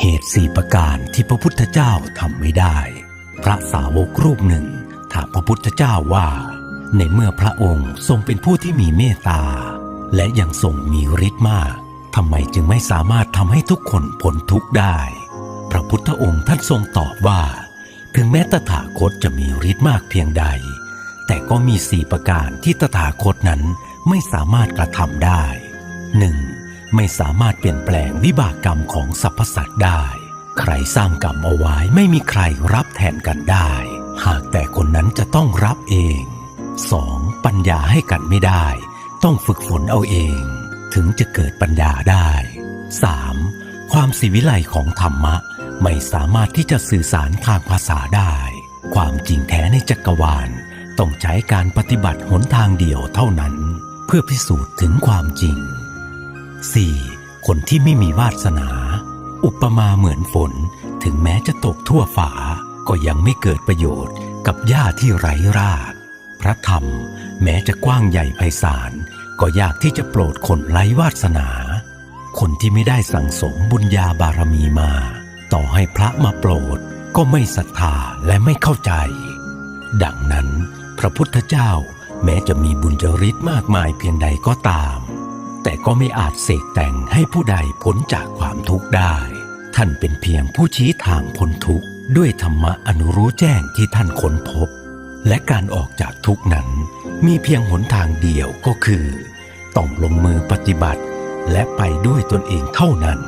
เหตุสี่ประการที่พระพุทธเจ้าทำไม่ได้ พระสาวกรูปหนึ่งถามพระพุทธเจ้าว่า ในเมื่อพระองค์ทรงเป็นผู้ที่มีเมตตา และยังทรงมีฤทธิ์มากทำไมจึงไม่สามารถทำให้ทุกคนพ้นทุกข์ได้ พระพุทธองค์ท่านทรงตอบว่า ถึงแม้ตถาคตจะมีฤทธิ์มากเพียงใด แต่ก็มีสี่ประการที่ตถาคตนั้นไม่สามารถกระทำได้ 1. ไม่สามารถเปลี่ยนแปลงวิบากกรรมของสรรพสัตว์ได้ ใครสร้างกรรมเอาไว้ไม่มีใครรับแทนกันได้ หากแต่คนนั้นจะต้องรับเอง 2. ปัญญาให้กันไม่ได้ ต้องฝึกฝนเอาเอง ถึงจะเกิดปัญญาได้ 3. ความสิวิไลของธรรมะ ไม่สามารถที่จะสื่อสารทางภาษาได้ ความจริงแท้ในจักรวาล ต้องใช้การปฏิบัติหนทางเดียวเท่านั้น เพื่อพิสูจน์ถึงความจริง 4. คนที่ไม่มีวาสนา อุปมาเหมือนฝนถึงแม้จะตกทั่วฝา ก็ยังไม่เกิดประโยชน์กับหญ้าที่ไร้ราก พระธรรมแม้จะกว้างใหญ่ไพศาลก็ยากที่จะโปรดคนไร้วาสนา คนที่ไม่ได้สั่งสมบุญญาบารมีมา ต่อให้พระมาโปรดก็ไม่ศรัทธาและไม่เข้าใจ ดังนั้น พระพุทธเจ้าแม้จะมีบุญจริตมากมายเพียงใดก็ตาม แต่ก็ไม่อาจเสกแต่งให้ผู้ใดพ้นจากความทุกข์ได้ ท่านเป็นเพียงผู้ชี้ทางพ้นทุกข์ด้วยธรรมะอนุรู้แจ้งที่ท่านค้นพบ และการออกจากทุกข์นั้น มีเพียงหนทางเดียวก็คือ ต้องลงมือปฏิบัติ และไปด้วยตนเองเท่านั้น